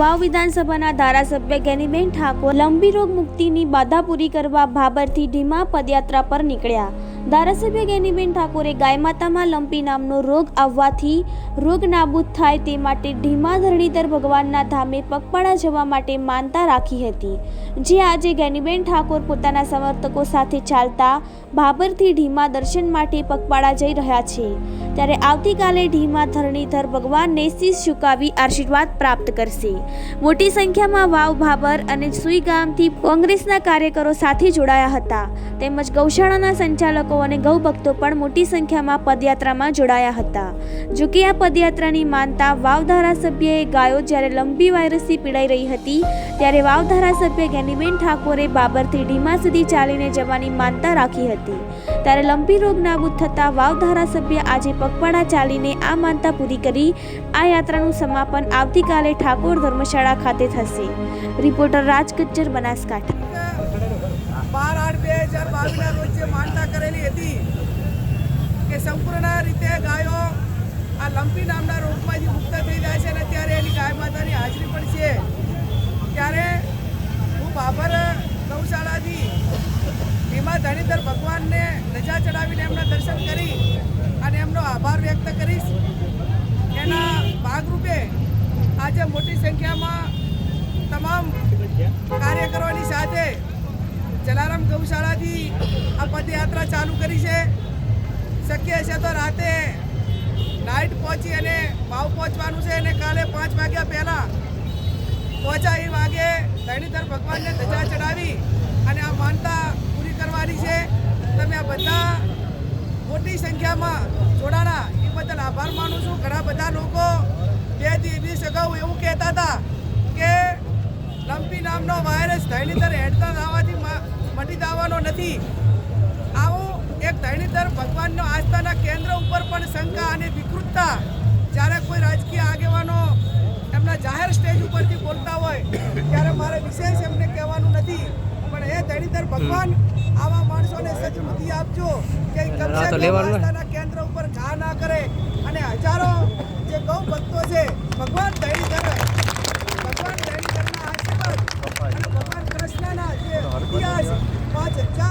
વાવ વિધાનસભાના ધારાસભ્ય ગેનીબેન ઠાકોર લંબી રોગ મુક્તિની બાધા પૂરી કરવા ભાભરથી ઢીમા પદયાત્રા પર નીકળ્યા. ધારાસભ્ય ગેનીબેન ઠાકોરે ગાયમાતામાં લંપી નામનો રોગ આવવાથી રોગ નાબૂદ થાય તે માટે ઢીમા ધરણીધર ભગવાનના ધામે પગપાળા જવા માટે માનતા રાખી હતી. જે આજે ગેનીબેન ઠાકોર પોતાના સમર્થકો સાથે ચાલતા ભાભરથી ઢીમા દર્શન માટે પગપાળા જઈ રહ્યા છે. ત્યારે આવતીકાલે ઢીમા ધરણીધર ભગવાનને શીશ ઝુકાવી આશીર્વાદ પ્રાપ્ત કરશે. મોટી સંખ્યામાં વાવ ભાબર અને સુઈ ગામથી કોંગ્રેસના કાર્યકરો સાથે જોડાયા હતા. તેમજ ગૌશાળાના સંચાલકો અને ગૌભક્તો પણ મોટી સંખ્યામાં પદયાત્રામાં જોડાયા હતા. જોકે આ પદયાત્રાની માનતા વાવ ધારાસભ્યએ ગાયો જ્યારે લંબી વાયરસથી પીડાઈ રહી હતી, ત્યારે વાવ ધારાસભ્ય ગેનીબેન ઠાકોરે બાબરથી ઢીમા સુધી ચાલીને જવાની માનતા રાખી હતી. ત્યારે લંબી રોગ નાબૂદ થતાં વાવ ધારાસભ્ય આજે પગપાળા ચાલીને આ માનતા પૂરી કરી આ યાત્રાનું સમાપન આવતીકાલે ઠાકોર ધર્મશાળા ખાતે થશે. રિપોર્ટર રાજ કચ્છર, બનાસકાંઠા. બાર આઠ બે હજાર બાવીસના રોજ માનતા કરેલી હતી કે સંપૂર્ણ રીતે ગાયો આ લંપી નામના રોગમાંથી મુક્ત થઈ જાય છે અને ત્યારે એની ગાય માતાની હાજરી પણ છે. ત્યારે હું બાબર ગૌશાળાથી ભીમા ધણીધર ભગવાનને રજા ચડાવીને એમના દર્શન કરી અને એમનો આભાર વ્યક્ત કરીશ એના ભાગરૂપે આજે મોટી સંખ્યામાં તમામ કાર્યકરોની સાથે જલારામ ગૌશાળાથી આ પદયાત્રા ચાલુ કરી છે. શક્ય છે તો રાતે નાઇટ પહોંચી અને ભાવ પહોંચવાનું છે અને કાલે પાંચ વાગ્યા પહેલાં પહોંચાઈ વાગે ધણીધર ભગવાનને ધજા ચડાવી અને આ માનતા પૂરી કરવાની છે. તમે આ બધા મોટી સંખ્યામાં જોડાણા એ બદલ આભાર માનું છું. ઘણા બધા લોકો બે દિવસ અગાઉ એવું કહેતા હતા કે લંપી નામનો વાયરસ ધૈણીતર હેડતા મ- મટી જવાનો નથી. આવું એક ધૈણીતર ભગવાનનો આસ્થાના કેન્દ્ર ઉપર પણ શંકા અને વિકૃતતા જ્યારે કોઈ રાજકીય આગેવાનો એમના જાહેર સ્ટેજ ઉપરથી બોલતા હોય ત્યારે મારે વિશેષ એમને કહેવાનું નથી. પણ એ ધૈણીધર ભગવાન આવા માણસોને સદબુદ્ધિ આપજો કે કમસે કમ કેન્દ્ર ઉપર ઘા ના કરે અને હજારો જે